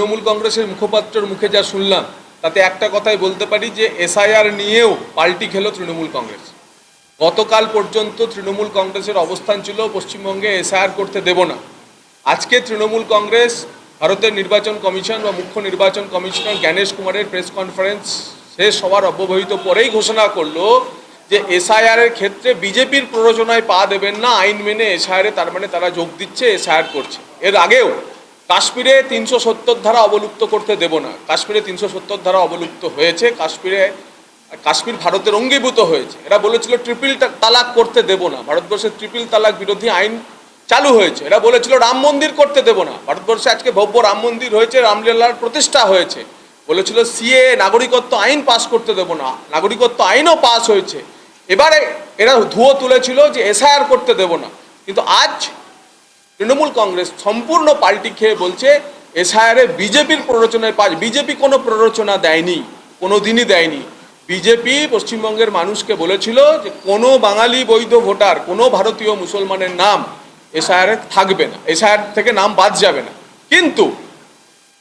তৃণমূল কংগ্রেসের মুখপাত্রের মুখে যা শুনলাম, তাতে একটা কথাই বলতে পারি যে এসআইআর নিয়েও পাল্টি খেল তৃণমূল কংগ্রেস। গতকাল পর্যন্ত তৃণমূল কংগ্রেসের অবস্থান ছিল পশ্চিমবঙ্গে এসআইআর করতে দেব না। আজকে তৃণমূল কংগ্রেস, ভারতের নির্বাচন কমিশন বা মুখ্য নির্বাচন কমিশনার জ্ঞানেশ কুমারের প্রেস কনফারেন্স শেষ হওয়ার অব্যবহিত পরেই ঘোষণা করল যে এসআইআর এর ক্ষেত্রে বিজেপির প্ররোচনায় পা দেবেন না, আইন মেনে এসআইআর তার মানে তারা যোগ দিচ্ছে, এসআইআর করছে। এর আগেও কাশ্মীরে তিনশো সত্তর ধারা অবলুপ্ত করতে দেব না। কাশ্মীরে তিনশো সত্তর ধারা অবলুপ্ত হয়েছে, কাশ্মীরে, কাশ্মীর ভারতের অঙ্গীভূত হয়েছে। এরা বলেছিল ট্রিপল তালাক করতে দেব না। ভারতবর্ষের ট্রিপল তালাক বিরোধী আইন চালু হয়েছে। এরা বলেছিল রাম মন্দির করতে দেব না। ভারতবর্ষে আজকে ভব্য রাম মন্দির হয়েছে, রামলীলার প্রতিষ্ঠা হয়েছে। বলেছিল সিএ নাগরিকত্ব আইন পাস করতে দেব না। নাগরিকত্ব আইনও পাস হয়েছে। এবারে এরা ধুয়ো তুলেছিল যে এসআইআর করতে দেব না। কিন্তু আজ তৃণমূল কংগ্রেস সম্পূর্ণ পাল্টি খেয়ে বলছে, এসআইআরে বিজেপির প্ররোচনায় পাঁচ বিজেপি কোনো প্ররোচনা দেয়নি কোনো দিনই দেয়নি। বিজেপি পশ্চিমবঙ্গের মানুষকে বলেছিল যে কোনো বাঙালি বৈধ ভোটার, কোনো ভারতীয় মুসলমানের নাম এসআইআরে থাকবে না, এসআইআর থেকে নাম বাদ যাবে না। কিন্তু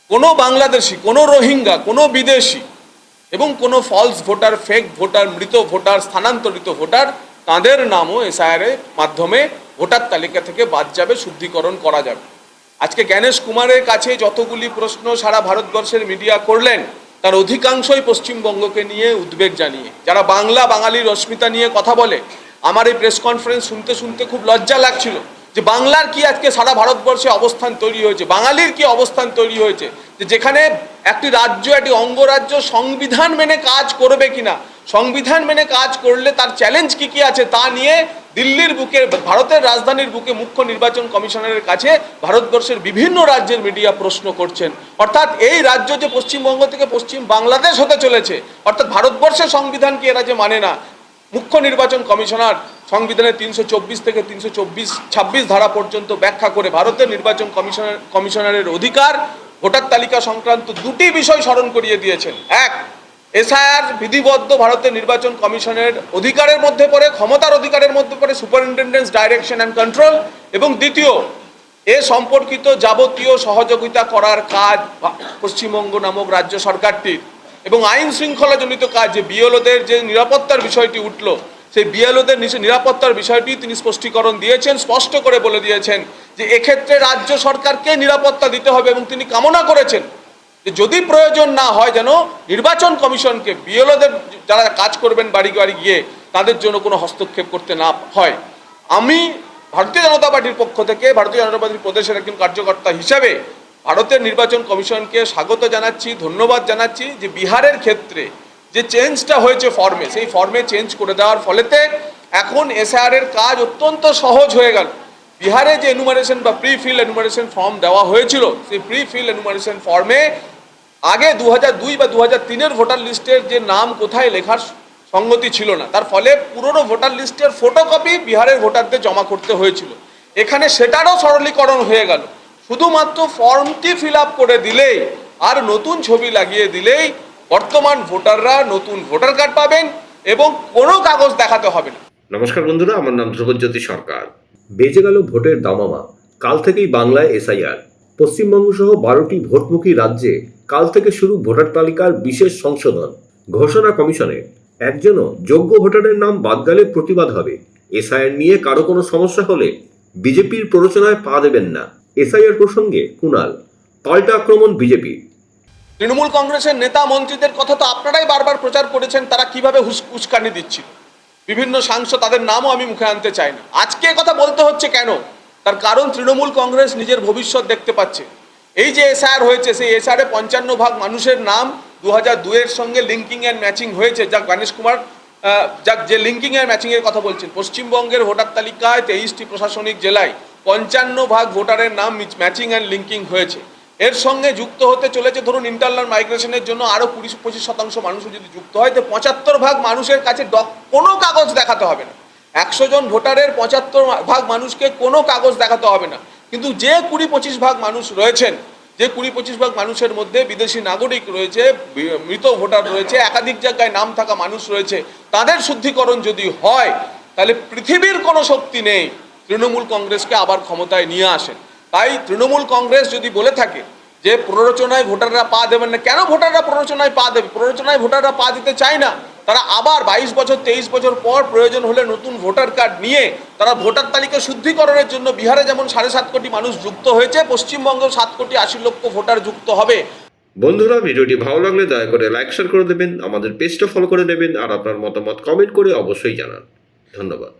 কোনো বাংলাদেশি, কোনো রোহিঙ্গা, কোনো বিদেশি এবং কোনো ফলস ভোটার ফেক ভোটার, মৃত ভোটার, স্থানান্তরিত ভোটার, তাদের নামও এসআইআরের মাধ্যমে ভোটার তালিকা থেকে বাদ যাবে, শুদ্ধিকরণ করা যাবে। আজকে জ্ঞানেশ কুমারের কাছে যতগুলি প্রশ্ন সারা ভারতবর্ষের মিডিয়া করলেন, তার অধিকাংশই পশ্চিমবঙ্গকে নিয়ে উদ্বেগ জানিয়ে। যারা বাংলা বাঙালির অস্মিতা নিয়ে কথা বলে, আমার এই প্রেস কনফারেন্স শুনতে শুনতে খুব লজ্জা লাগছিল যে বাংলার কি আজকে সারা ভারতবর্ষে অবস্থান তৈরি হয়েছে, বাঙালির কি অবস্থান তৈরি হয়েছে, যে যেখানে একটি রাজ্য, একটি অঙ্গরাজ্য সংবিধান মেনে কাজ করবে কিনা, সংবিধান মেনে কাজ করলে তার চ্যালেঞ্জ কি কি আছে তা নিয়ে দিল্লির বুকে, ভারতের রাজধানীর বুকে মুখ্য নির্বাচন কমিশনারের কাছে ভারতবর্ষের বিভিন্ন রাজ্যের মিডিয়া প্রশ্ন করছেন। অর্থাৎ এই রাজ্য যে পশ্চিমবঙ্গ থেকে পশ্চিম বাংলাদেশ হতে চলেছে, অর্থাৎ ভারতবর্ষের সংবিধানকে এরা যে মানে না? মুখ্য নির্বাচন কমিশনার সংবিধানের তিনশো চব্বিশ থেকে তিনশো চব্বিশ, ছাব্বিশ ধারা পর্যন্ত ব্যাখ্যা করে ভারতের নির্বাচন কমিশনার, কমিশনারের অধিকার, ভোটার তালিকা সংক্রান্ত দুটি বিষয় স্মরণ করিয়ে দিয়েছেন। এক এসআইআর বিধিবদ্ধ ভারতের নির্বাচন কমিশনের অধিকারের মধ্যে পড়ে, ক্ষমতার অধিকারের মধ্যে পড়ে সুপারিনটেন্ডেন্স ডাইরেকশন অ্যান্ড কন্ট্রোল এবং দ্বিতীয়, এ সম্পর্কিত যাবতীয় সহযোগিতা করার কাজ পশ্চিমবঙ্গ নামক রাজ্য সরকারটির এবং আইন শৃঙ্খলাজনিত কাজ, যে বিএলওদের যে নিরাপত্তার বিষয়টি উঠল, সেই বিএলওদের নিরাপত্তার বিষয়টি তিনি স্পষ্টীকরণ দিয়েছেন, স্পষ্ট করে বলে দিয়েছেন যে এক্ষেত্রে রাজ্য সরকারকে নিরাপত্তা দিতে হবে এবং তিনি কামনা করেছেন যে যদি প্রয়োজন না হয় যেন নির্বাচন কমিশনকে বিএলওদের যারা কাজ করবেন বাড়ি বাড়ি গিয়ে তাদের জন্য কোনো হস্তক্ষেপ করতে না হয়। আমি ভারতীয় জনতা পার্টির পক্ষ থেকে, ভারতীয় জনতা পার্টির প্রদেশের একজন কার্যকর্তা হিসাবে ভারতের নির্বাচন কমিশনকে স্বাগত জানাচ্ছি, ধন্যবাদ জানাচ্ছি যে বিহারের ক্ষেত্রে যে চেঞ্জটা হয়েছে ফর্মে সেই ফর্মে চেঞ্জ করে দেওয়ার ফলেতে এখন এসআর এর কাজ অত্যন্ত সহজ হয়ে গেল। বিহারে যে এনুমারেশন বা প্রি ফিল এনুমারেশন ফর্ম দেওয়া হয়েছিল, সেই প্রি ফিল এনুমারেশন ফর্মে আগে দু দুই বা দু তিনের ভোটার লিস্টের যে নাম কোথায় লেখার সঙ্গতি ছিল না। তার ফলে পুরনো ভোটার লিস্টের ফটোকপি বিহারের ভোটারদের জমা করতে হয়েছিল। এখানে সেটারও সরলীকরণ হয়ে গেল। শুধুমাত্র ফর্মটি ফিল করে দিলেই আর নতুন ছবি লাগিয়ে দিলেই বর্তমান ভোটাররা নতুন ভোটার কার্ড পাবেন এবং কোনো কাগজ দেখাতে হবে না। নমস্কার বন্ধুরা, আমার নাম ধ্রুবজ্যোতি সরকার। বেজে গেল ভোটের দামামা। কাল থেকেই বাংলায় এসআইআর। পশ্চিমবঙ্গ সহ বারোটি ভোটমুখী রাজ্যে কাল থেকে শুরু ভোটার তালিকার বিশেষ সংশোধন। ঘোষণা কমিশনের। একজনও যোগ্য ভোটারের নাম বাদ গেলে প্রতিবাদ হবে। এসআইআর নিয়ে কারও কোনো সমস্যা হলে বিজেপির প্ররোচনায় পা দেবেন না। এসআইআর প্রসঙ্গে কুণাল, পাল্টা আক্রমণ বিজেপি তৃণমূল কংগ্রেসের নেতা মন্ত্রীদের কথা তো আপনারাই বারবার প্রচার করেছেন, তারা কীভাবে উস্কানি দিচ্ছিল? বিভিন্ন সাংসদ তাদের নামও আমি মুখে আনতে চাই না আজকে কথা বলতে হচ্ছে কেন? তার কারণ তৃণমূল কংগ্রেস নিজের ভবিষ্যৎ দেখতে পাচ্ছে। এই যে এসআর হয়েছে, সেই এসআরে পঞ্চান্ন ভাগ মানুষের নাম দু হাজার দুয়ের সঙ্গে লিঙ্কিং অ্যান্ড ম্যাচিং হয়েছে। যা গণেশ কুমার যাক, যে লিঙ্কিং অ্যান্ড ম্যাচিং এর কথা বলছেন, পশ্চিমবঙ্গের ভোটার তালিকায় তেইশটি প্রশাসনিক জেলায় পঞ্চান্ন ভাগ ভোটারের নাম ম্যাচিং অ্যান্ড লিঙ্কিং হয়েছে। এর সঙ্গে যুক্ত হতে চলেছে, ধরুন ইন্টারনাল মাইগ্রেশনের জন্য আরও কুড়ি পঁচিশ শতাংশ মানুষও যদি যুক্ত হয়, তো পঁচাত্তর ভাগ মানুষের কাছে কোনো কাগজ দেখাতে হবে না। একশো জন ভোটারের পঁচাত্তর ভাগ মানুষকে কোনো কাগজ দেখাতে হবে না। কিন্তু যে কুড়ি পঁচিশ ভাগ মানুষ রয়েছেন, যে কুড়ি পঁচিশ ভাগ মানুষের মধ্যে বিদেশি নাগরিক রয়েছে মৃত ভোটার রয়েছে, একাধিক জায়গায় নাম থাকা মানুষ রয়েছে, তাদের শুদ্ধিকরণ যদি হয়, তাহলে পৃথিবীর কোনো শক্তি নেই, তৃণমূল কংগ্রেসকে আবার ক্ষমতায় নিয়ে আসেন। তাই তৃণমূল কংগ্রেস যদি বলে থাকে যে প্ররোচনায় ভোটাররা পা দেবেন না, কেন ভোটাররা প্ররোচনায় পা দেবে? প্ররোচনায় ভোটাররা পা দিতে চায় না। তারা আবার বাইশ বছর, তেইশ বছর পর প্রয়োজন হলে নতুন ভোটার কার্ড নিয়ে তারা ভোটার তালিকা শুদ্ধিকরণের জন্য বিহারে যেমন সাড়ে সাত কোটি মানুষ যুক্ত হয়েছে পশ্চিমবঙ্গেও সাত কোটি আশি লক্ষ ভোটার যুক্ত হবে। বন্ধুরা, ভিডিওটি ভালো লাগলে দয়া করে লাইক শেয়ার করে দেবেন, আমাদের পেজটা ফলো করে দেবেন, আর আপনার মতামত কমেন্ট করে অবশ্যই জানান। ধন্যবাদ।